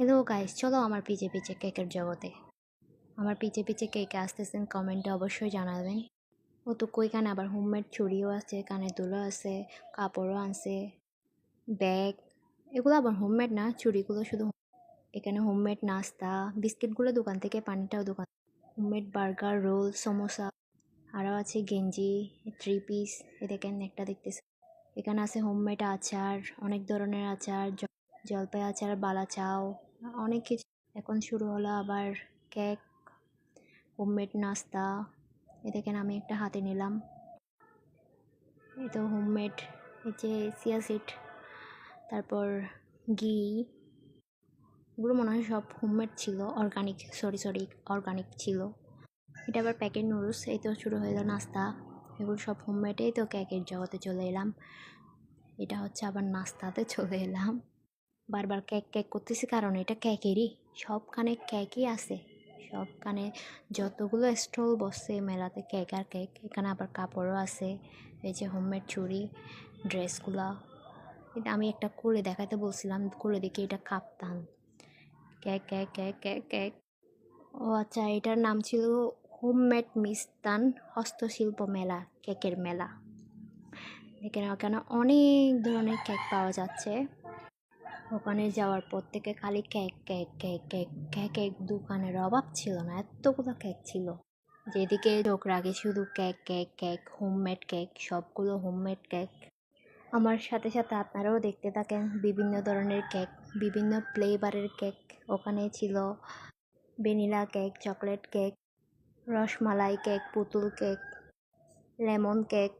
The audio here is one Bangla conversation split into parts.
হ্যালো গাইস চলো আমার পিছে পিছে কেকের জগতে। আমার পিছে পিছে কেকে আসতেছেন কমেন্টে অবশ্যই জানাবেন। ও তো কই কানে আবার হোমমেড চুড়িও আছে কানের দুলো আছে, কাপড়ও আনছে ব্যাগ এগুলো আবার হোমমেড না? চুড়িগুলো শুধু এখানে হোমমেড নাস্তা, বিস্কিটগুলো দোকান থেকে, পানিটাও দোকান হোমমেড বার্গার রোল সমোসা আরও আছে গেঞ্জি থ্রি পিস এ দেখেন একটা দেখতেছে। এখানে আছে হোমমেড আচার, অনেক ধরনের আচার জলপাই আচার বালা চাও অনেক কিছু। এখন শুরু হলো আবার কেক হোমমেড নাস্তা। এ দেখেন আমি একটা হাতে নিলাম। এ তো হোমমেড এই যে সিয়া সিট তারপর ঘি। এগুলো মনে হয় সব হোমমেড ছিল অর্গানিক সরি সরি অর্গানিক ছিল। এটা আবার প্যাকেট নুডলস এই তো শুরু হয়ে গেল নাস্তা। এগুলো সব হোমমেডেই তো কেকের জগতে চলে এলাম। এটা হচ্ছে আবার নাস্তাতে চলে এলাম। বারবার কেক কেক করতেছি কারণ এটা কেকেরই সবখানে ক্যাকই আছে। সবখানে যতগুলো স্টল বসছে মেলাতে ক্যাক আর কেক এখানে আবার কাপড়ও আছে। এই যে হোমমেড চুড়ি, ড্রেসগুলা। এটা আমি একটা করে দেখাতে বলছিলাম, করে দেখি এটা কাপ্তান। Cake cake cake cake cake ও আচ্ছা এটার নাম ছিল হোমমেড মিষ্টান হস্তশিল্প মেলা কেকের মেলা। এখানে ওখানে অনেক ধরনের কেক পাওয়া যাচ্ছে। ওখানে যাওয়ার পর থেকে খালি cake cake cake cake cake cake দোকানের অভাব ছিল না, এতগুলো কেক ছিল। যেদিকে চোখ রাখে শুধু cake cake cake homemade cake, সবগুলো হোমমেড কেক। আমার সাথে সাথে আপনারাও দেখতে থাকেন বিভিন্ন ধরনের কেক, বিভিন্ন ফ্লেভারের কেক। ওখানে ছিল vanilla cake, chocolate cake, rasmalai cake, পুতুল কেক, লেমন কেক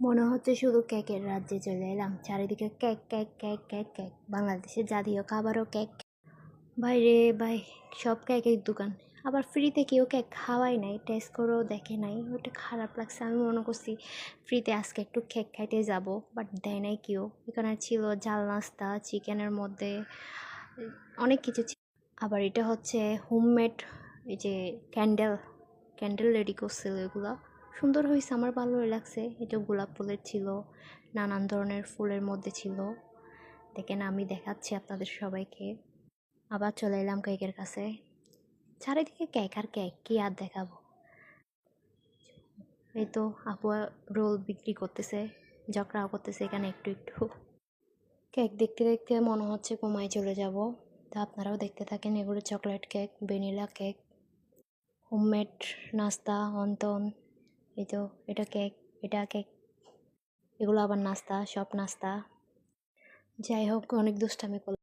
মনে হচ্ছে শুধু কেকের রাজ্যে চলে এলাম। চারিদিকে cake cake cake cake cake. বাংলাদেশের জাতীয় খাবারও কেক। ভাই রে ভাই সব কেকের দোকান। আবার ফ্রিতে কেউ কেক খাওয়াই নাই, টেস্ট করেও দেখে নাই। ওটা খারাপ লাগছে, আমি মনে করছি ফ্রিতে আজকে একটু কেক খাইতে যাব, বাট দেয় নাই কেউ। এখানে ছিল জাল নাস্তা, চিকেনের মধ্যে, অনেক কিছু ছিল। আবার এটা হচ্ছে হোমমেড, এই যে ক্যান্ডেল ক্যান্ডেল রেডি করছিল এগুলো। সুন্দর হয়েছে, আমার ভালোই লাগছে। এটা গোলাপ ফুলের ছিল, নানান ধরনের ফুলের মধ্যে ছিল। দেখেন, আমি দেখাচ্ছি আপনাদের সবাইকে। আবার চলে এলাম কেকের কাছে। চারিদিকে কেক আর কেক, কি আর দেখাবো? এই তো আপু রোল বিক্রি করতেছে ঝগড়াও করতেছে এখানে একটু একটু। কেক দেখতে দেখতে মনে হচ্ছে কমায় চলে যাব। তা আপনারাও দেখতে থাকেন এগুলো chocolate cake, vanilla cake, homemade নাস্তা, অন্তন। এই তো, এটা কেক এটা কেক। এগুলো আবার নাস্তা, সব নাস্তা। যাই হোক, অনেক দুষ্টামি করলাম।